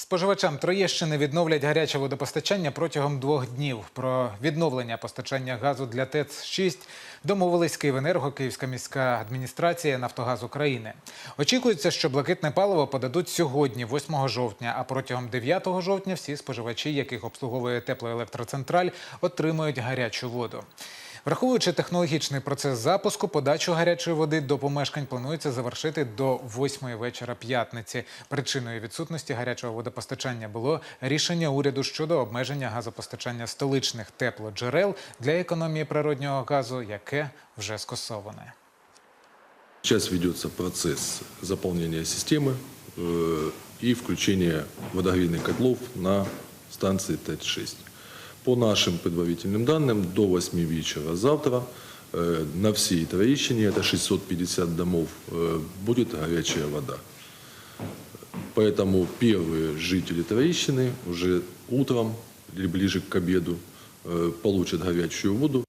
Споживачам Троєщини відновлять гаряче водопостачання протягом двох днів. Про відновлення постачання газу для ТЕЦ-6 домовились Київенерго, Київська міська адміністрація, Нафтогаз України. Очікується, що блакитне паливо подадуть сьогодні, 8 жовтня, а протягом 9 жовтня всі споживачі, яких обслуговує теплоелектроцентраль, отримують гарячу воду. Враховуючи технологічний процес запуску, подачу гарячої води до помешкань планується завершити до 8 вечора п'ятниці. Причиною відсутності гарячого водопостачання було рішення уряду щодо обмеження газопостачання столичних теплоджерел для економії природнього газу, яке вже скасоване. Сейчас ведется процесс заполнения системы э, и включения водогрейных котлов на станции ТЭЦ-6. По нашим предварительным данным, до 8 вечера завтра э, на всей Троещине, это 650 домов, э, будет горячая вода. Поэтому первые жители Троещины уже утром или ближе к обеду э, получат горячую воду.